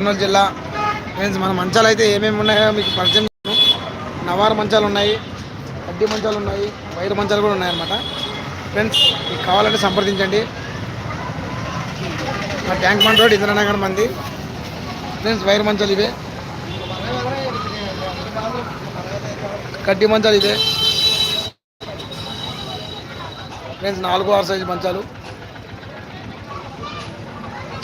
కర్నూలు జిల్లా. ఫ్రెండ్స్ మన మంచాలు అయితే ఏమేమి ఉన్నాయో మీకు పరిచయం నవారు మంచాలు ఉన్నాయి అడ్డి మంచాలు ఉన్నాయి వైరు మంచాలు కూడా ఉన్నాయన్నమాట. ఫ్రెండ్స్ మీకు కావాలంటే సంప్రదించండి. మా ట్యాంక్ బండ్ రోడ్ ఇంద్రనగర్ మంది. ఫ్రెండ్స్ వైర్ మంచాలు ఇవే. కడ్డి మంచాలు ఇవే. ఫ్రెండ్స్ నాలుగు ఆరు సైజు మంచాలు.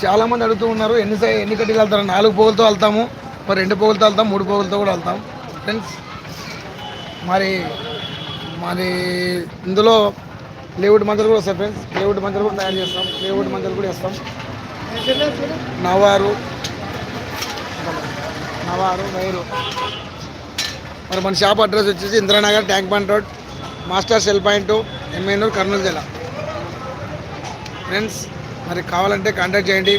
చాలా మంది అడుగుతూ ఉన్నారు ఎన్ని సై ఎన్ని కడ్డీలు వెళ్తారు? నాలుగు పోగులతో వెళ్తాము మరి రెండు పోగులతో వెళ్తాం మూడు పోగులతో కూడా వెళ్తాం ఫ్రెండ్స్ మరి మరి ఇందులో ప్లేవుడ్ మందులు కూడా వస్తాయి ఫ్రెండ్స్ ప్లేవుడ్ మందులు కూడా తయారు చేస్తాం ప్లేవుడ్ మందులు కూడా వేస్తాం. నవారు నవారు వైరు మరి మన షాప్ అడ్రస్ వచ్చేసి Indranagar tank bund road master cell point ఎంఏనూర్ Kurnool జిల్లా. ఫ్రెండ్స్ మరి కావాలంటే కాంటాక్ట్ చేయండి.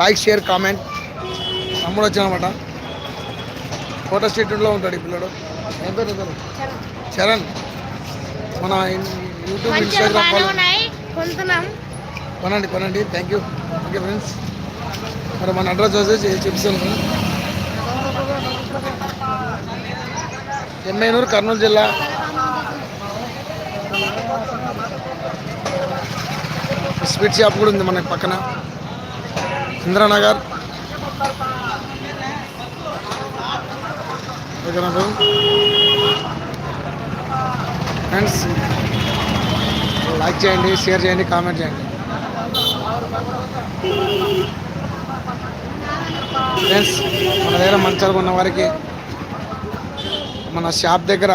లైక్ షేర్ కామెంట్ తమ్ముడు వచ్చానమాట ఫోటో స్టేట్లో ఉంటాడు ఈ పిల్లడు. ఏం పేరు? చరణ్. మన యూట్యూబ్ ఇన్స్టాగ్రామ్ కొనండి కొనండి. థ్యాంక్ యూ ఓకే ఫ్రెండ్స్ మరి మన అడ్రస్ వచ్చేసి చెప్తాను ఎమ్మెనూరు కర్నూలు జిల్లా. స్వీట్ షాప్ కూడా ఉంది మన పక్కన. ఇంద్రానగర్. ఫ్రెండ్స్ లైక్ చేయండి షేర్ చేయండి కామెంట్ చేయండి. ఫ్రెండ్స్ మన దగ్గర మంచాలు ఉన్న వారికి మన షాప్ దగ్గర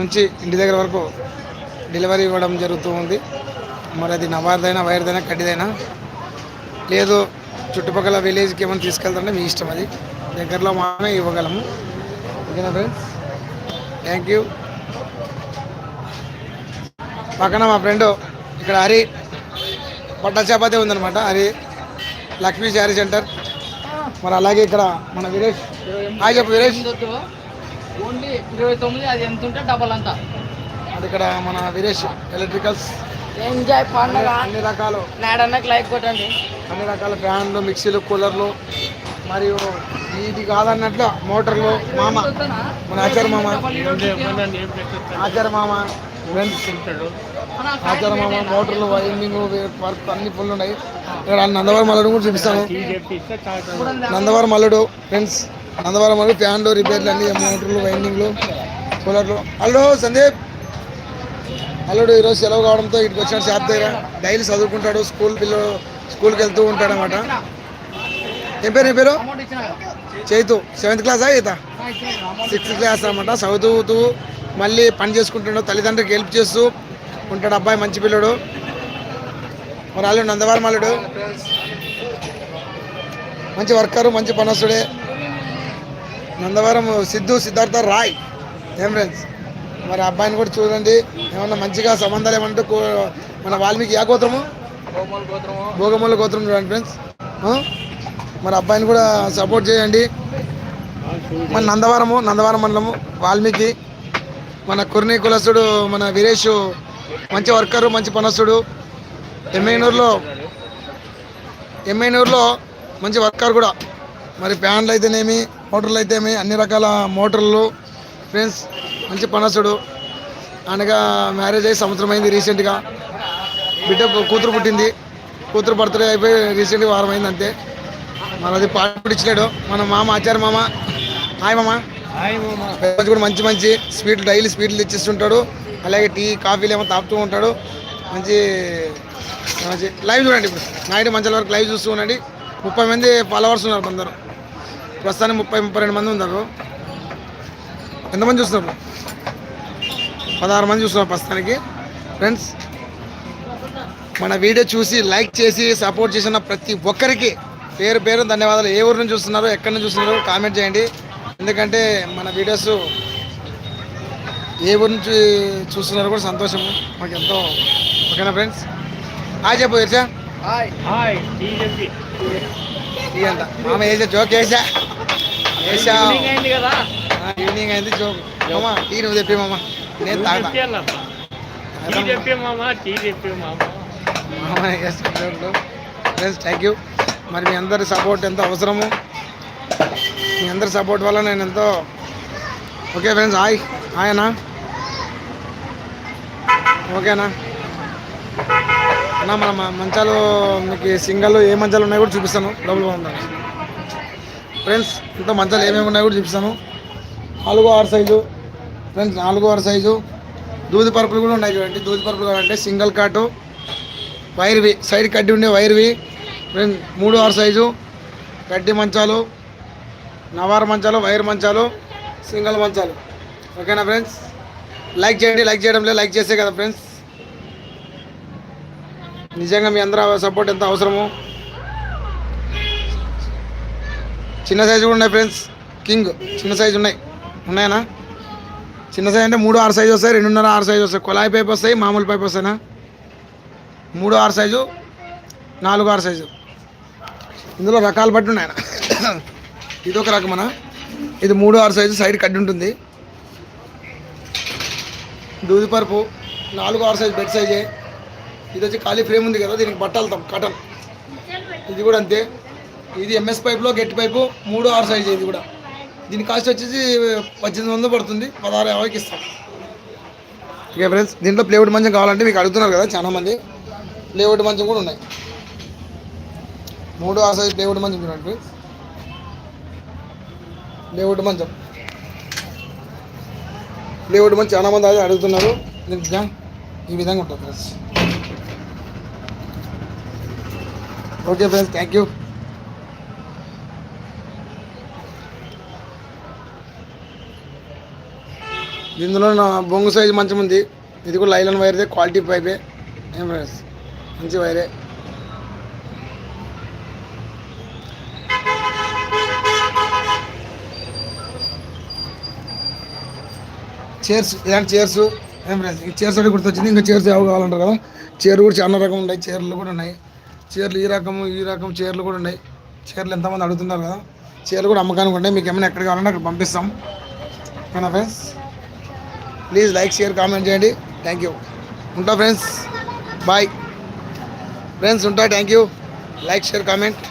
నుంచి ఇంటి దగ్గర వరకు డెలివరీ ఇవ్వడం జరుగుతూ ఉంది. మరి అది నవార్దైనా వైర్దైనా కడ్డిదైనా. లేదు చుట్టుపక్కల విలేజ్కి ఏమైనా తీసుకెళ్తాంటే మీ ఇష్టం అది. దగ్గరలో మాత్రమే ఇవ్వగలము. ఓకేనా ఫ్రెండ్స్ థ్యాంక్ యూ పక్కన మా ఫ్రెండ్ ఇక్కడ హరి పట్ట చపాతి ఉందన్నమాట. హరి లక్ష్మీ శారీ సెంటర్. మరి అలాగే ఇక్కడ మన వీరేష్. హాయ్ చెప్పు వీరేష్. ఓన్లీ ఇరవై తొమ్మిది అది ఎంత ఉంటే డబల్ అంతా. అది ఇక్కడ మన వీరేష్ ఎలక్ట్రికల్స్ ఎంజాయ్ పండుగ. అన్ని రకాలు. నాడన్నకి లైక్ కొట్టండి. అన్ని రకాల ఫ్యాన్లు మిక్సీలు కూలర్లు మరియు ఇది కాదన్నట్లు మోటార్లు మామ. మన ఆచార మామ. ఆచార మామ ఆచార మామ మోటార్లు వైండింగ్ వర్క్ అన్ని ఫుల్ ఉన్నాయి. ఇక్కడ నందవరం మల్లడు కూడా చూపిస్తాను. నందవరం మల్లుడు ఫ్రెండ్స్. నందవరం మల్లుడు ఫ్యాన్లు రిపేర్లు అన్ని మోటార్లు వైండింగ్లు కూలర్లు. హలో సందీప్. అల్లుడు ఈరోజు సెలవు కావడంతో ఇటుకు వచ్చాడు షాప్ దగ్గర. డైలీ చదువుకుంటాడు స్కూల్ పిల్లలు స్కూల్కి వెళ్తూ ఉంటాడు అనమాట ఏం పేరు ఏం పేరు? చైతు. సెవెంత్ క్లాసా ఈత? సిక్స్త్ క్లాస్ అనమాట చదువుతూ మళ్ళీ పని చేసుకుంటాడు తల్లిదండ్రులకు హెల్ప్ చేస్తూ ఉంటాడు అబ్బాయి మంచి పిల్లడు. మరి అల్లుడు నందవారం అల్లుడు. మంచి వర్కరు మంచి పనస్తుడే. నందవరం సిద్ధు సిద్ధార్థ రాయ్. ఏం ఫ్రెండ్స్ మరి అబ్బాయిని కూడా చూడండి. ఏమన్నా మంచిగా సంబంధాలు ఏమంటే మన వాల్మీకి ఏ గోత్రము? భోగమూల గోత్రం చూడండి ఫ్రెండ్స్ మరి అబ్బాయిని కూడా సపోర్ట్ చేయండి. మన నందవరము నందవరం మండలము వాల్మీకి. మన కుర్ని కులస్తుడు మన వీరేష్ మంచి వర్కరు మంచి పనసుడు ఎమ్మెనూరులో ఎమ్మెనూరులో మంచి వర్కర్ కూడా. మరి ఫ్యాన్లు అయితేనేమి మోటార్లు అయితేమి అన్ని రకాల మోటార్లు. ఫ్రెండ్స్ మంచి పనసుడు. అనగా మ్యారేజ్ అయ్యి సంవత్సరం అయింది రీసెంట్గా. బిడ్డ కూతురు పుట్టింది. కూతురు బర్త్డే అయిపోయి రీసెంట్గా వారం అయింది అంతే. మరి అది పాట ఇచ్చినాడు. మన మామ ఆచార్య మామ. హాయ్ మామ. రోజు కూడా మంచి మంచి స్వీట్లు డైలీ స్వీట్లు ఇచ్చిస్తుంటాడు అలాగే టీ కాఫీలు ఏమో తాపుతూ ఉంటాడు. మంచి మంచి లైవ్ చూడండి ఇప్పుడు. నాయుడు మంచాల వరకు లైవ్ చూస్తూ ఉండండి. ముప్పై మంది ఫాలోవర్స్ ఉన్నారు అందరు ప్రస్తుతానికి ముప్పై ముప్పై రెండు మంది ఉన్నారు. ఎంతమంది చూస్తున్నారు? పదహారు మంది చూస్తున్నారు ప్రస్తుతానికి. ఫ్రెండ్స్ మన వీడియో చూసి లైక్ చేసి సపోర్ట్ చేసిన ప్రతి ఒక్కరికి పేరు పేరు ధన్యవాదాలు. ఏ ఊరు నుంచి చూస్తున్నారో ఎక్కడి నుంచి చూస్తున్నారో కామెంట్ చేయండి. ఎందుకంటే మన వీడియోస్ ఏ ఊరు నుంచి చూస్తున్నారో కూడా సంతోషము. మాకు ఎంతో ఓకేనా ఫ్రెండ్స్ హాయ్ చెప్పు ఇర్చా హాయ్ హాయ్ టీజెపి ఈ అంత మామ వేసా జోక్ వేసా వేసా ఈవినింగ్ అయింది జోక్ మామ టీ నువ్వు చెప్పి మామ. నేను తాగుతా. టీజెపి మామ. టీజెపి మామ మామ వేసుకుంటాడు ఫ్రెండ్స్ థ్యాంక్ యూ మరి మీ అందరి సపోర్ట్ ఎంతో అవసరము. మీ అందరి సపోర్ట్ వల్ల నేను ఎంతో ఓకే ఫ్రెండ్స్ హాయ్. హాయ్ అన్నా ఓకేనా? అన్న మన మ- మంచాలు మీకు సింగల్ ఏ మంచాలు ఉన్నాయో కూడా చూపిస్తాను. డబ్బులు బాగుంటాను ఫ్రెండ్స్ ఇంత మంచాలు ఏమేమి ఉన్నాయో కూడా చూపిస్తాను. నాలుగు ఆరు సైజు. ఫ్రెండ్స్ నాలుగు ఆరు సైజు. దూది పరుపులు కూడా ఉన్నాయి చూడండి. దూది పరుపులు కావాలంటే సింగిల్ కాటు. వైర్వి సైడ్ కడ్డీ ఉండే వైర్వి ఫ్రెండ్స్ మూడు ఆరు సైజు. కడ్డీ మంచాలు. నవారు మంచాలు వైర్ మంచాలు సింగిల్ మంచాలు. ఓకేనా ఫ్రెండ్స్? లైక్ చేయండి లైక్ చేయడం లేదు లైక్ చేసే కదా ఫ్రెండ్స్. నిజంగా మీ అందరూ సపోర్ట్ ఎంత అవసరము? చిన్న సైజు కూడా ఉన్నాయి ఫ్రెండ్స్. కింగ్ చిన్న సైజు ఉన్నాయి. ఉన్నాయనా? చిన్న సైజు అంటే మూడు ఆరు సైజు వస్తాయి రెండున్నర ఆరు సైజు వస్తాయి. కొలాయి పైప్ వస్తాయి మామూలు పైప్ వస్తాయినా? మూడు ఆరు సైజు నాలుగు ఆరు సైజు. ఇందులో రకాలు బట్టి ఉన్నాయన? ఇది ఒక రకమనా? ఇది మూడు ఆరు సైజు సైడ్ కడ్డి ఉంటుంది. దూది పరుపు నాలుగు ఆరు సైజు బెడ్ సైజే. ఇది వచ్చి ఖాళీ ఫ్రేమ్ ఉంది కదా దీనికి బట్టలుతాం కటన్. ఇది కూడా అంతే. ఇది ఎంఎస్ పైప్లో గట్టి పైపు మూడు ఆరు సైజు ఇది కూడా. దీని కాస్ట్ వచ్చేసి పద్దెనిమిది వందలు పడుతుంది. పదహారు యాభైకి ఇస్తాం. ఓకే ఫ్రెండ్స్ దీంట్లో ప్లేవుడ్ మంచం కావాలంటే మీకు అడుగుతున్నారు కదా చాలా మంది. ప్లేవుడ్ మంచం కూడా ఉన్నాయి. మూడు ఆరు సైజు ప్లేవుడ్ మంచం చూడండి ఫ్రెండ్స్. ప్లేవుడ్ మంచం. ప్లేవుడ్ మంచం చాలా మంది అదే అడుగుతున్నారు. దీనికి ఈ విధంగా ఉంటుంది friends. Okay friends thank you దీనిలో నా బొంగు సైజు మంచి ఉంది ఇది కూడా లైలన్ వైర్దే క్వాలిటీ పైపే. ఏం ఫ్రెండ్స్ మంచి వైరే. చైర్స్ ఇలాంటి చైర్స్ ఏం ఫ్రెండ్స్ ఈ చైర్స్ అడిగి గుర్తొచ్చింది ఇంకా చైర్స్ ఏవో కావాలంటారు కదా. చైర్ కూడా చాలా రకం ఉన్నాయి చైర్లు కూడా ఉన్నాయి. చీరలు ఈ రకము ఈ రకం చీరలు కూడా ఉన్నాయి. చైర్లు ఎంతమంది అడుగుతున్నారు కదా. చైర్లు కూడా అమ్మకానికి ఉన్నాయి. మీకు ఏమైనా ఎక్కడ కావాలంటే అక్కడ పంపిస్తాం. ఓకేనా friends please like share comment చేయండి. థ్యాంక్ యూ ఉంటా ఫ్రెండ్స్. బాయ్ ఫ్రెండ్స్ ఉంటా thank you like share comment.